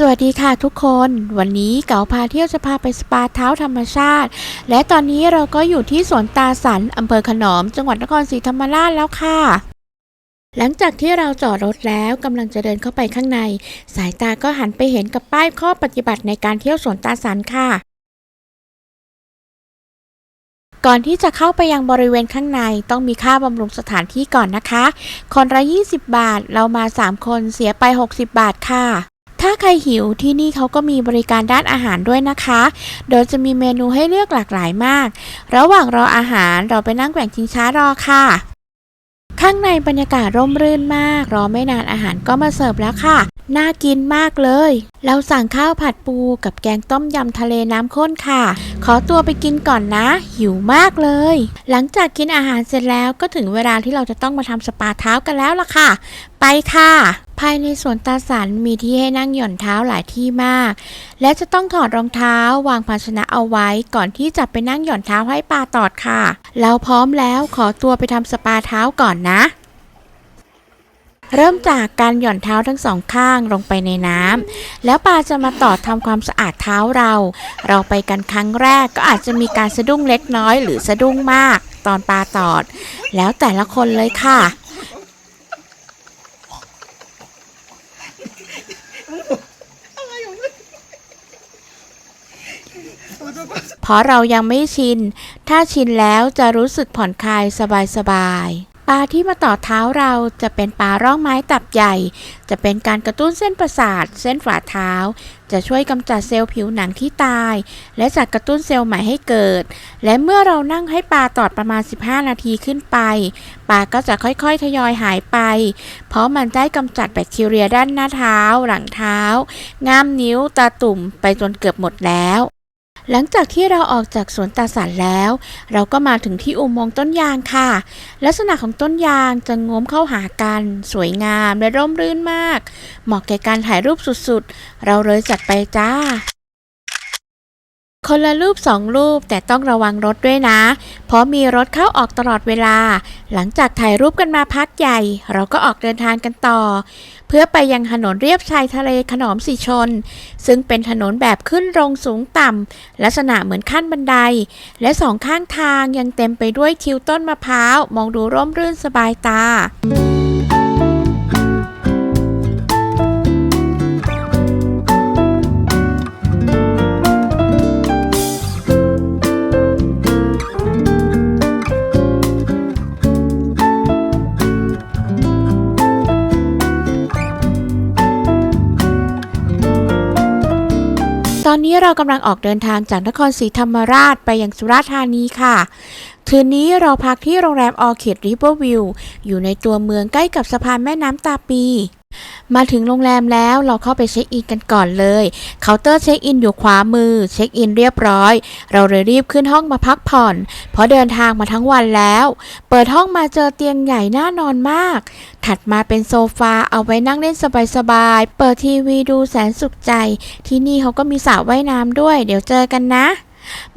สวัสดีค่ะทุกคน วันนี้เก๋าพาเที่ยวจะพาไปสปาเท้าธรรมชาติ และตอนนี้เราก็อยู่ที่สวนตาสันอำเภอขนอม จังหวัดนครศรีธรรมราชแล้วค่ะ หลังจากที่เราจอดรถแล้วกำลังจะเดินเข้าไปข้างใน สายตาก็หันไปเห็นกับป้ายข้อปฏิบัติในการเที่ยวสวนตาสันค่ะก่อนที่จะเข้าไปยังบริเวณข้างในต้องมีค่าบำรุงสถานที่ก่อนนะคะ คนละ 20 บาท เรามา 3 คนเสียไป 60 บาทค่ะ ถ้าใครหิวที่นี่เขาก็มีบริการด้านอาหารด้วยนะคะ โดยจะมีเมนูให้เลือกหลากหลายมาก ระหว่างรออาหารเราไปนั่งแกว่งชิงช้ารอค่ะ ข้างในบรรยากาศร่มรื่นมาก รอไม่นานอาหารก็มาเสิร์ฟแล้วค่ะ น่ากินมากเลย เราสั่งข้าวผัดปูกับแกงต้มยำทะเลน้ำข้นค่ะ ขอตัวไปกินก่อนนะ หิวมากเลย หลังจากกินอาหารเสร็จแล้วก็ถึงเวลาที่เราจะต้องมาทำสปาเท้ากันแล้วล่ะค่ะ ไปค่ะ ภายในสวนตาสันมีที่ให้นั่งหย่อนเท้าหลายที่มาก และจะต้องถอดรองเท้าวางภาชนะเอาไว้ก่อนที่จะไปนั่งหย่อนเท้าให้ปลาตอดค่ะ เราพร้อมแล้วขอตัวไปทำสปาเท้าก่อนนะ เริ่มจากการหย่อนเท้าทั้งสองข้างลงไปในน้ำแล้วปลาจะมาตอดทำความสะอาดเท้าเรา เราไปกันครั้งแรกก็อาจจะมีการสะดุ้งเล็กน้อยหรือสะดุ้งมาก ตอนปลาตอด แล้วแต่ละคนเลยค่ะ เพราะเรายังไม่ชิน ถ้าชินแล้วจะรู้สึกผ่อนคลายสบายๆ ปลาที่มาต่อเท้าเราจะเป็นปลาร่องไม้ตับใหญ่ จะเป็นการกระตุ้นเส้นประสาท เส้นฝ่าเท้า จะช่วยกำจัดเซลล์ผิวหนังที่ตาย และจัดกระตุ้นเซลล์ใหม่ให้เกิด และเมื่อเรานั่งให้ปลาตอดประมาณ 15 นาทีขึ้นไป ปลาก็จะค่อยๆ ทยอยหายไป เพราะมันได้กำจัดแบคทีเรียด้านหน้าเท้า หลังเท้า ง่ามนิ้ว ตาตุ่ม ไปจนเกือบหมดแล้ว หลังจากที่เราออกจากสวนตาสันแล้ว เราก็มาถึงที่อุโมงค์ต้นยางค่ะ ลักษณะของต้นยางจะงมเข้าหากัน สวยงามและร่มรื่นมาก เหมาะแก่การถ่ายรูปสุดๆ เราเลยจัดไปจ้า คนละรูปสองรูปแต่ต้องระวังรถด้วยนะ เพราะมีรถเข้าออกตลอดเวลา หลังจากถ่ายรูปกันมาพักใหญ่ เราก็ออกเดินทางกันต่อ เพื่อไปยังถนนเรียบชายทะเลขนอมสีชน ซึ่งเป็นถนนแบบขึ้นลงสูงต่ำลักษณะเหมือนขั้นบันได และสองข้างทางยังเต็มไปด้วยทิวต้นมะพร้าว มองดูร่มรื่นสบายตา ตอนนี้เรากำลังออกเดินทางจากนครศรีธรรมราชไปยังสุราษฎร์ธานีค่ะ คืนนี้เราพักที่โรงแรมออคิดริเวอร์วิวอยู่ในตัวเมืองใกล้กับสะพานแม่น้ำตาปี มาถึงโรงแรมแล้วเราเข้าไปเช็คอินกันก่อนเลย เคาน์เตอร์เช็คอินอยู่ขวามือ เช็คอินเรียบร้อย เราเลยรีบขึ้นห้องมาพักผ่อน เพราะเดินทางมาทั้งวันแล้ว เปิดห้องมาเจอเตียงใหญ่น่านอนมาก ถัดมาเป็นโซฟาเอาไว้นั่งเล่นสบายๆ เปิดทีวีดูแสนสุขใจ ที่นี่เขาก็มีสระว่ายน้ำด้วย เดี๋ยวเจอกันนะ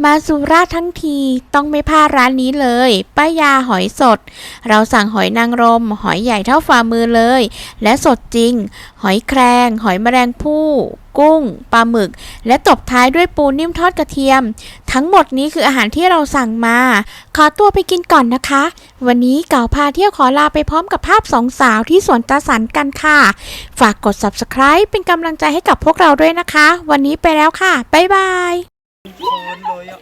มาสุราทั้งทีต้องไม่พลาดร้านนี้เลย ป้ายาหอยสด เราสั่งหอยนางรม หอยใหญ่เท่าฝ่ามือเลย และสดจริง หอยแครง หอยแมลงภู่กุ้ง ปลาหมึก และตบท้ายด้วยปูนิ่มทอดกระเทียม ทั้งหมดนี้คืออาหารที่เราสั่งมา ขอตัวไปกินก่อนนะคะ วันนี้เก่าพาเที่ยวขอลาไปพร้อมกับภาพสองสาวที่สวนตาสันกันค่ะ ฝากกด subscribe เป็นกำลังใจให้กับพวกเราด้วยนะคะ วันนี้ไปแล้วค่ะ บ๊ายบาย คนเลยอะ